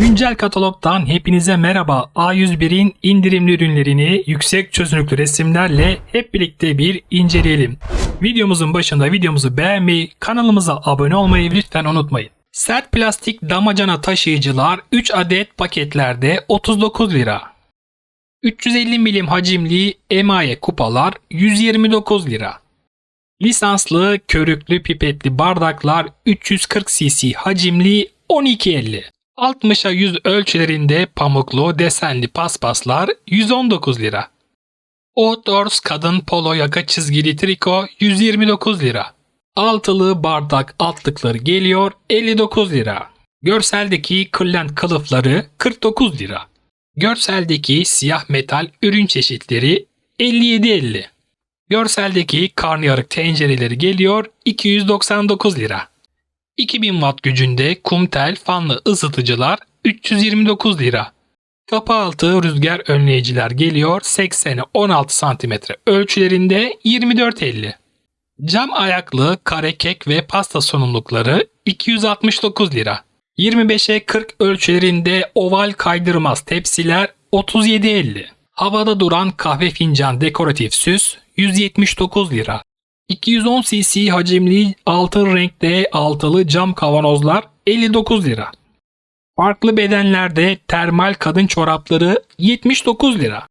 Güncel katalogdan hepinize merhaba. A101'in indirimli ürünlerini yüksek çözünürlüklü resimlerle hep birlikte bir inceleyelim. Videomuzun başında videomuzu beğenmeyi, kanalımıza abone olmayı lütfen unutmayın. Sert plastik damacana taşıyıcılar 3 adet paketlerde 39 lira. 350 milim hacimli emaye kupalar 129 lira. Lisanslı körüklü pipetli bardaklar 340 cc hacimli 12.50. 60'a 100 ölçülerinde pamuklu desenli paspaslar 119 lira. Outdoors kadın polo yaka çizgili triko 129 lira. Altılı bardak altlıkları geliyor 59 lira. Görseldeki kırlent kılıfları 49 lira. Görseldeki siyah metal ürün çeşitleri 57.50. Görseldeki karnıyarık tencereleri geliyor 299 lira. 2000 watt gücünde kumtel fanlı ısıtıcılar 329 lira. Kapı altı rüzgar önleyiciler geliyor 80'e 16 cm ölçülerinde 24.50. Cam ayaklı kare kek ve pasta sunumlukları 269 lira. 25'e 40 ölçülerinde oval kaydırmaz tepsiler 37.50. Havada duran kahve fincan dekoratif süs 179 lira. 210 cc hacimli altın renkte altılı cam kavanozlar 59 lira. Farklı bedenlerde termal kadın çorapları 79 lira.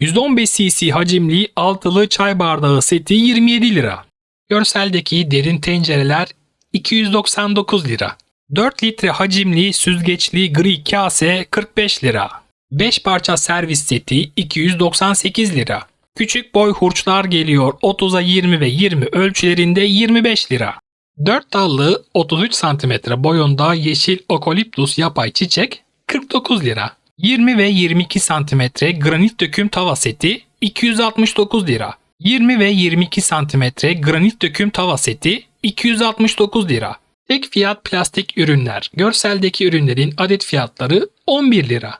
115 cc hacimli altılı çay bardağı seti 27 lira. Görseldeki derin tencereler 299 lira. 4 litre hacimli süzgeçli gri kase 45 lira. 5 parça servis seti 298 lira. Küçük boy hurçlar geliyor 30'a 20 ve 20 ölçülerinde 25 lira. 4 dallı 33 cm boyunda yeşil okoliptus yapay çiçek 49 lira. 20 ve 22 cm granit döküm tava seti 269 lira. 20 ve 22 cm granit döküm tava seti 269 lira. Tek fiyat plastik ürünler. Görseldeki ürünlerin adet fiyatları 11 lira.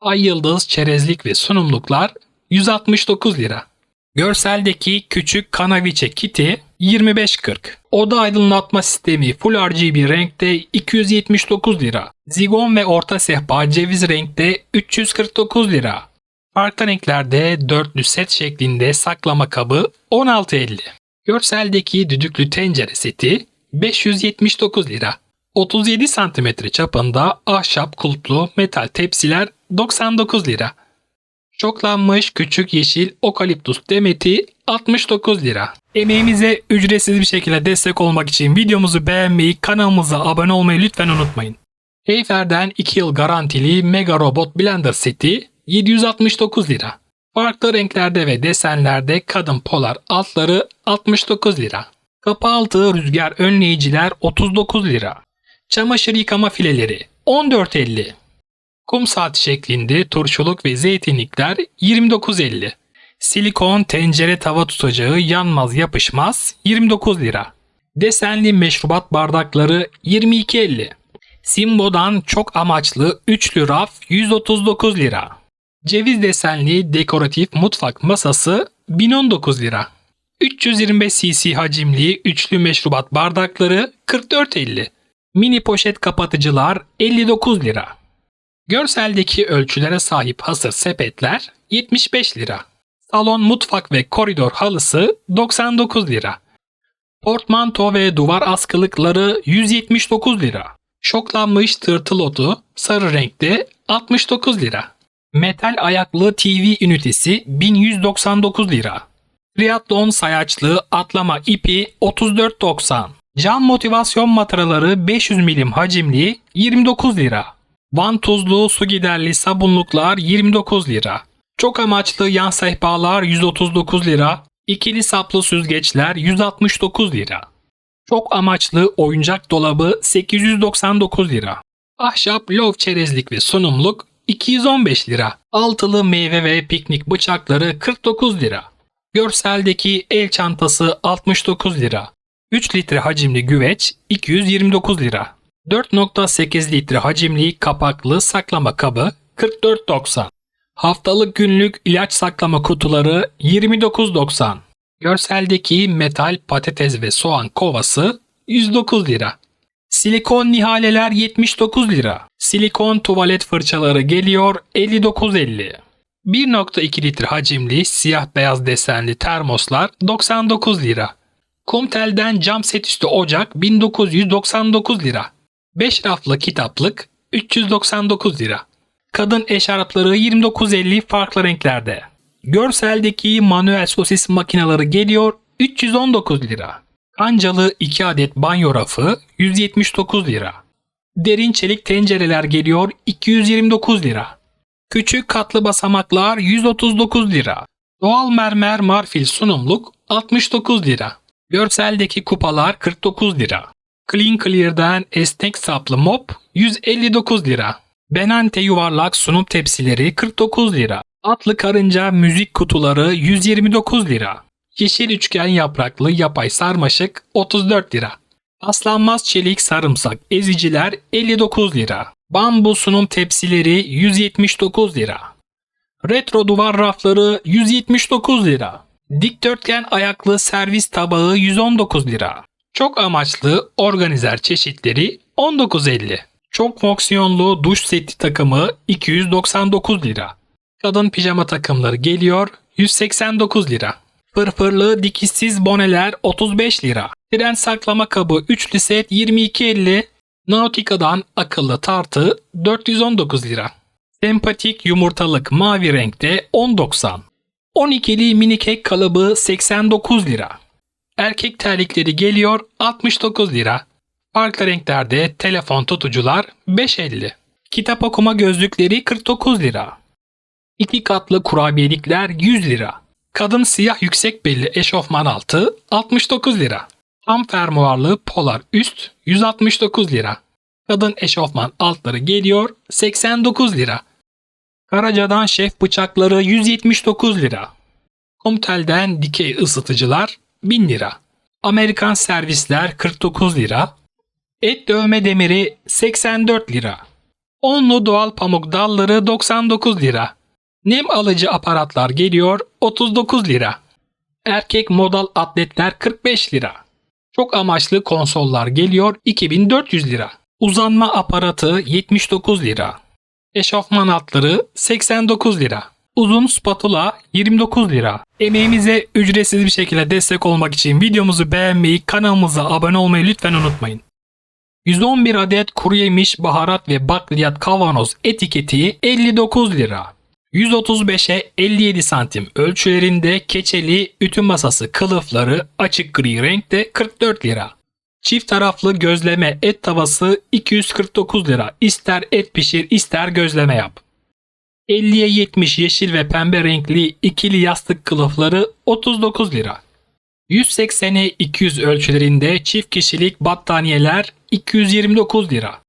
Ay yıldız, çerezlik ve sunumluklar 169 lira. Görseldeki küçük kanaviçe kiti 25.40. Oda aydınlatma sistemi Full RGB renkte 279 lira. Zigon ve orta sehpa ceviz renkte 349 lira. Farklı renklerde dörtlü set şeklinde saklama kabı 16.50. Görseldeki düdüklü tencere seti 579 lira. 37 cm çapında ahşap kulplu metal tepsiler 99 lira. Çoklanmış küçük yeşil okaliptus demeti 69 lira. Emeğimize ücretsiz bir şekilde destek olmak için videomuzu beğenmeyi, kanalımıza abone olmayı lütfen unutmayın. Heyfer'den 2 yıl garantili Mega Robot Blender seti 769 lira. Farklı renklerde ve desenlerde kadın polar altları 69 lira. Kapı altı rüzgar önleyiciler 39 lira. Çamaşır yıkama fileleri 14.50. Kum saati şeklinde turşuluk ve zeytinlikler 29.50. Silikon tencere tava tutacağı yanmaz yapışmaz 29 lira. Desenli meşrubat bardakları 22.50. Simbo'dan çok amaçlı üçlü raf 139 lira. Ceviz desenli dekoratif mutfak masası 1019 lira. 325 cc hacimli üçlü meşrubat bardakları 44.50. Mini poşet kapatıcılar 59 lira. Görseldeki ölçülere sahip hasır sepetler 75 lira. Salon mutfak ve koridor halısı 99 lira. Portmanto ve duvar askılıkları 179 lira. Şoklanmış tırtıl otu sarı renkte 69 lira. Metal ayaklı TV ünitesi 1199 lira. Triathlon sayaçlı atlama ipi 34.90. Cam motivasyon mataraları 500 milim hacimli 29 lira. Vantuzlu su giderli sabunluklar 29 lira. Çok amaçlı yan sehpalar 139 lira. İkili saplı süzgeçler 169 lira. Çok amaçlı oyuncak dolabı 899 lira. Ahşap lov çerezlik ve sunumluk 215 lira. Altılı meyve ve piknik bıçakları 49 lira. Görseldeki el çantası 69 lira. 3 litre hacimli güveç 229 lira. 4.8 litre hacimli kapaklı saklama kabı 44.90. Haftalık günlük ilaç saklama kutuları 29.90. Görseldeki metal patates ve soğan kovası 109 lira. Silikon nihaleler 79 lira. Silikon tuvalet fırçaları geliyor 59.50. 1.2 litre hacimli siyah beyaz desenli termoslar 99 lira. Kumtel'den cam set üstü ocak 1999 lira. 5 raflı kitaplık 399 lira. Kadın eşarpları 29.50 farklı renklerde. Görseldeki manuel sosis makineleri geliyor 319 lira. Kancalı 2 adet banyo rafı 179 lira. Derin çelik tencereler geliyor 229 lira. Küçük katlı basamaklar 139 lira. Doğal mermer marfil sunumluk 69 lira. Görseldeki kupalar 49 lira. Clean Clear'dan esnek saplı mop 159 lira. Benante yuvarlak sunum tepsileri 49 lira. Atlı karınca müzik kutuları 129 lira. Yeşil üçgen yapraklı yapay sarmaşık 34 lira. Paslanmaz çelik sarımsak eziciler 59 lira. Bambu sunum tepsileri 179 lira. Retro duvar rafları 179 lira. Dikdörtgen ayaklı servis tabağı 119 lira. Çok amaçlı organizer çeşitleri 19.50. Çok fonksiyonlu duş seti takımı 299 lira. Kadın pijama takımları geliyor 189 lira. Fırfırlı dikişsiz boneler 35 lira. Tren saklama kabı üçlü set 22.50. Nautica'dan akıllı tartı 419 lira. Sempatik yumurtalık mavi renkte 10.90. 12'li mini kek kalıbı 89 lira. Erkek terlikleri geliyor 69 lira. Farklı renklerde telefon tutucular 5.50. Kitap okuma gözlükleri 49 lira. İki katlı kurabiyelikler 100 lira. Kadın siyah yüksek belli eşofman altı 69 lira. Tam fermuarlı polar üst 169 lira. Kadın eşofman altları geliyor 89 lira. Karaca'dan şef bıçakları 179 lira. Komtel'den dikey ısıtıcılar 1000 lira. Amerikan servisler 49 lira. Et dövme demiri 84 lira. Onlu doğal pamuk dalları 99 lira. Nem alıcı aparatlar geliyor 39 lira. Erkek modal atletler 45 lira. Çok amaçlı konsollar geliyor 2400 lira. Uzanma aparatı 79 lira. Eşofman altları 89 lira. Uzun spatula 29 lira. Emeğimize ücretsiz bir şekilde destek olmak için videomuzu beğenmeyi, kanalımıza abone olmayı lütfen unutmayın. 111 adet kuru yemiş, baharat ve bakliyat kavanoz etiketi 59 lira. 135'e 57 santim ölçülerinde keçeli ütü masası kılıfları açık gri renkte 44 lira. Çift taraflı gözleme et tavası 249 lira. İster et pişir ister gözleme yap. 50'ye 70 yeşil ve pembe renkli ikili yastık kılıfları 39 lira. 180'e 200 ölçülerinde çift kişilik battaniyeler 229 lira.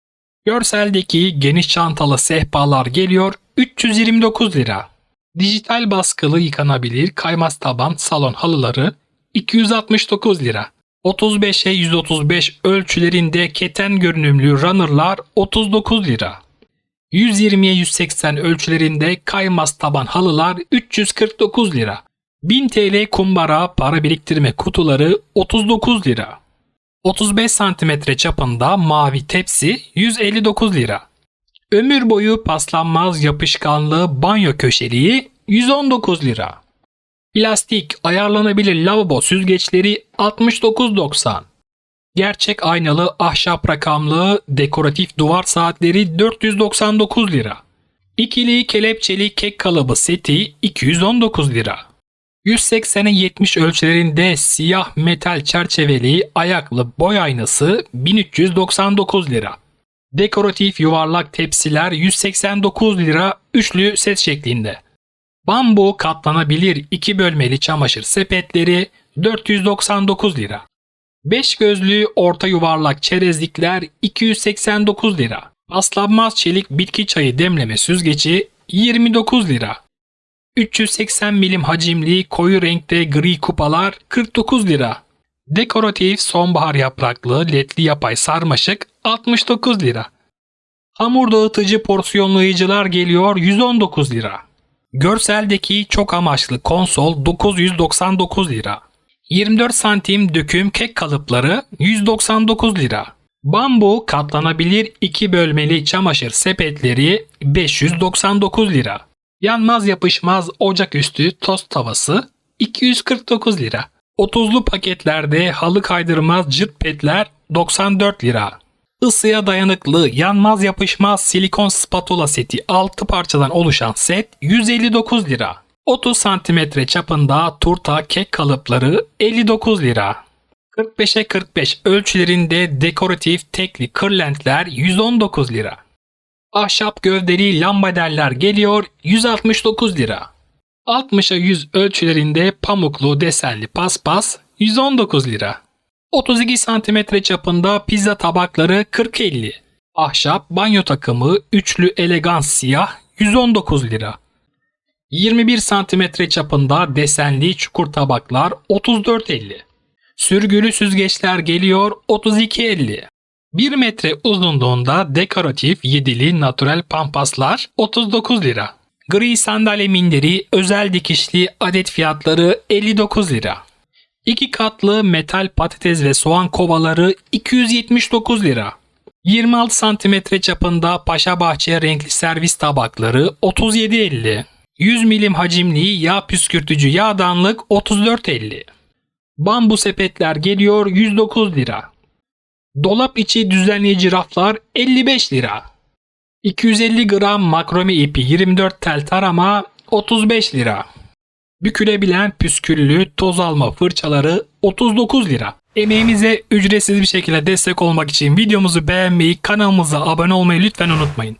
Görseldeki geniş çantalı sehpalar geliyor 329 lira. Dijital baskılı yıkanabilir kaymaz taban salon halıları 269 lira. 35'e 135 ölçülerinde keten görünümlü runnerlar 39 lira. 120'ye 180 ölçülerinde kaymaz taban halılar 349 lira. 1000 TL kumbara para biriktirme kutuları 39 lira. 35 cm çapında mavi tepsi 159 lira. Ömür boyu paslanmaz yapışkanlı banyo köşeliği 119 lira. Plastik ayarlanabilir lavabo süzgeçleri 69.90. Gerçek aynalı ahşap rakamlı dekoratif duvar saatleri 499 lira. İkili kelepçeli kek kalıbı seti 219 lira. 180'e 70 ölçülerinde siyah metal çerçeveli ayaklı boy aynası 1399 lira. Dekoratif yuvarlak tepsiler 189 lira üçlü set şeklinde. Bambu katlanabilir iki bölmeli çamaşır sepetleri 499 lira. 5 gözlü orta yuvarlak çerezlikler 289 lira. Paslanmaz çelik bitki çayı demleme süzgeci 29 lira. 380 milim hacimli koyu renkte gri kupalar 49 lira. Dekoratif sonbahar yapraklı ledli yapay sarmaşık 69 lira. Hamur dağıtıcı porsiyonlayıcılar geliyor 119 lira. Görseldeki çok amaçlı konsol 999 lira. 24 santim döküm kek kalıpları 199 lira. Bambu katlanabilir iki bölmeli çamaşır sepetleri 599 lira. Yanmaz yapışmaz ocaküstü tost tavası 249 lira. 30'lu paketlerde halı kaydırmaz cırt petler 94 lira. Isıya dayanıklı yanmaz yapışmaz silikon spatula seti 6 parçadan oluşan set 159 lira. 30 santimetre çapında turta kek kalıpları 59 lira. 45'e 45 ölçülerinde dekoratif tekli kırlentler 119 lira. Ahşap gövdeli lambaderler geliyor 169 lira. 60'a 100 ölçülerinde pamuklu desenli paspas 119 lira. 32 santimetre çapında pizza tabakları 40-50. Ahşap banyo takımı üçlü elegans siyah 119 lira. 21 santimetre çapında desenli çukur tabaklar 34.50. Sürgülü süzgeçler geliyor 32.50. 1 metre uzunluğunda dekoratif yedili natural pampaslar 39 lira. Gri sandalye minderi özel dikişli adet fiyatları 59 lira. 2 katlı metal patates ve soğan kovaları 279 lira. 26 santimetre çapında Paşa Bahçe renkli servis tabakları 37.50. 100 milim hacimli yağ püskürtücü yağdanlık 34.50. Bambu sepetler geliyor 109 lira. Dolap içi düzenleyici raflar 55 lira. 250 gram makrome ipi 24 tel tarama 35 lira. Bükülebilen püsküllü toz alma fırçaları 39 lira. Emeğimize ücretsiz bir şekilde destek olmak için videomuzu beğenmeyi, kanalımıza abone olmayı lütfen unutmayın.